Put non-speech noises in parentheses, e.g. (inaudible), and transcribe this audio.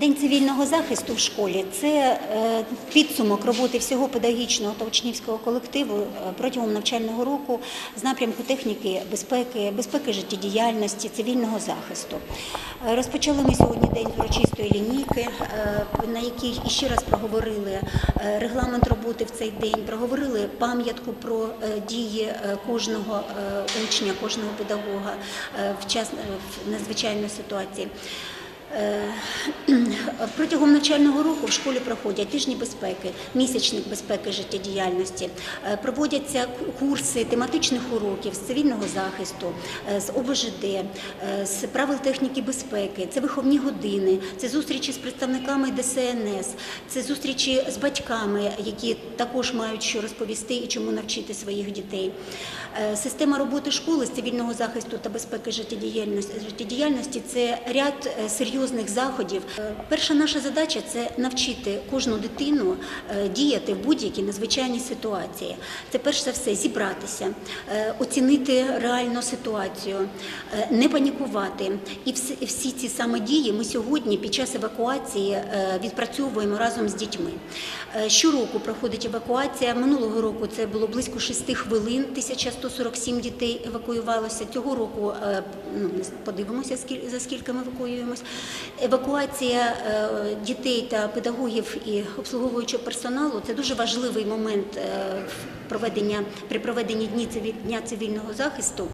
День цивільного захисту в школі це е, підсумок роботи всього педагогічного та учнівського колективу е, протягом навчального року з напрямку техніки безпеки, безпеки життєдіяльності, цивільного захисту. Е, Розпочали ми сьогодні день з урочистої лінійки, на якій іще раз проговорили регламент роботи в цей день, проговорили пам'ятку про дії кожного учня, кожного педагога в час надзвичайної ситуації. Е, (clears throat) Протягом навчального року в школі проходять тижні безпеки, місячник безпеки життєдіяльності, Е, проводяться курси тематичних уроків з цивільного захисту, е, з ОБЖД, з правил техніки безпеки, це виховні години, це зустрічі з представниками ДСНС, це зустрічі з батьками, які також мають що розповісти і чому навчити своїх дітей. Система роботи школи з цивільного захисту та безпеки життєдіяльності, це ряд е, серйозних заходів. Е, Перша наша задача це навчити кожну дитину е, діяти в будь-якій надзвичайній ситуації. Це перш за все зібратися, е, оцінити реальну ситуацію, не панікувати. І всі, ці саме дії ми сьогодні під час евакуації відпрацьовуємо разом з дітьми. Щороку проходить евакуація. Минулого року це було близько 6 хвилин. 1147 дітей евакуювалося. Цього року ну, подивимося, за скільки ми евакуюємось. Евакуація е, дітей та педагогів і обслуговуючого персоналу це дуже важливий момент е, проведення при проведенні дня цивільного захисту.